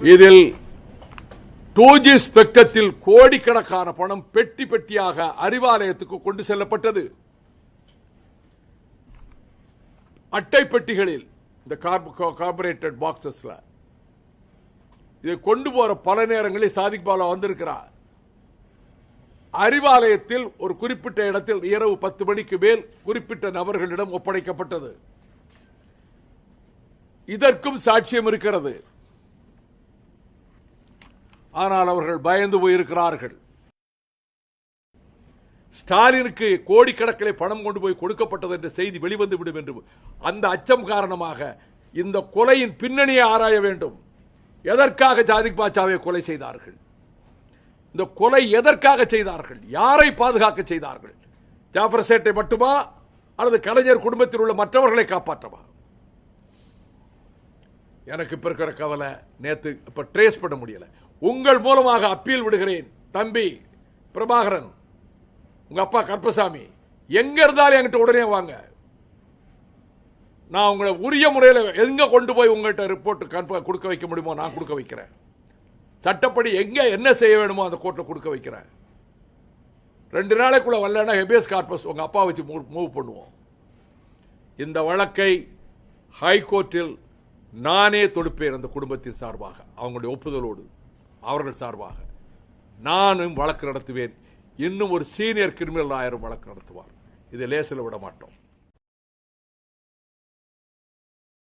இதில் two G ஸ்பெக்டத்தில் கோடிக்கணக்கான பணம் பெட்டி பெட்டியாக அறிவாலயத்துக்கு கொண்டு செல்லப்பட்டது. அட்டை பெட்டிகளில் இந்த கார்பரேட்டட் பாக்ஸஸ்ல இதை கொண்டு போற பல நேரங்களில் சாதிக் பாலா வந்திருக்கிறார். அறிவாலயத்தில் ஒரு குறிப்பிட்ட இடத்தில் இரவு பத்து மணிக்கு மேல் குறிப்பிட்ட நபர்களிடம் ஒப்படைக்கப்பட்டது. இதற்கும் சாட்சியம் இருக்கிறது. ஆனால் அவர்கள் பயந்து போயிருக்கிறார்கள். ஸ்டாலினுக்கு கோடிக்கணக்கில் பணம் கொண்டு போய் கொடுக்கப்பட்டது என்ற செய்தி வெளிவந்துவிடும் என்று அந்த அச்சம் காரணமாக இந்த கொலையின் பின்னணியை ஆராய வேண்டும். எதற்காக ஜாதிக் பாட்சாவை கொலை செய்தார்கள்? இந்த கொலை எதற்காக செய்தார்கள்? யாரை பாதுகாக்க செய்தார்கள்? ஜாஃபர் சேட்டை மட்டுமா? அல்லது கலைஞர் குடும்பத்தில் உள்ள மற்றவர்களை காப்பாற்றவா? எனக்கு இப்போ இருக்கிற கவலை நேற்று இப்போ ட்ரேஸ் பண்ண முடியலை. உங்கள் மூலமாக அப்பீல் விடுகிறேன் தம்பி பிரபாகரன். உங்கள் அப்பா கற்பசாமி எங்கே இருந்தாலும் என்கிட்ட உடனே வாங்க. நான் உங்களை உரிய முறையில் எங்கே கொண்டு போய் உங்கள்கிட்ட ரிப்போர்ட் கன்ஃபார்ம் கொடுக்க வைக்க முடியுமோ நான் கொடுக்க வைக்கிறேன். சட்டப்படி எங்கே என்ன செய்ய வேணுமோ அந்த கோர்ட்டில் கொடுக்க வைக்கிறேன். ரெண்டு நாளைக்குள்ள வரலன்னா ஹெபியஸ் கார்பஸ் உங்கள் அப்பா வச்சு மூவ் பண்ணுவோம். இந்த வழக்கை ஹைகோர்ட்டில் நானே தொடுப்பேன் அந்த குடும்பத்தின் சார்பாக அவங்களுடைய ஒப்புதலோடு அவர்கள் சார்பாக. நானும் வழக்கு நடத்துவேன். இன்னும் ஒரு சீனியர் கிரிமினல் ஆயிரம் வழக்கு நடத்துவார். இதை லேசில் விட மாட்டோம்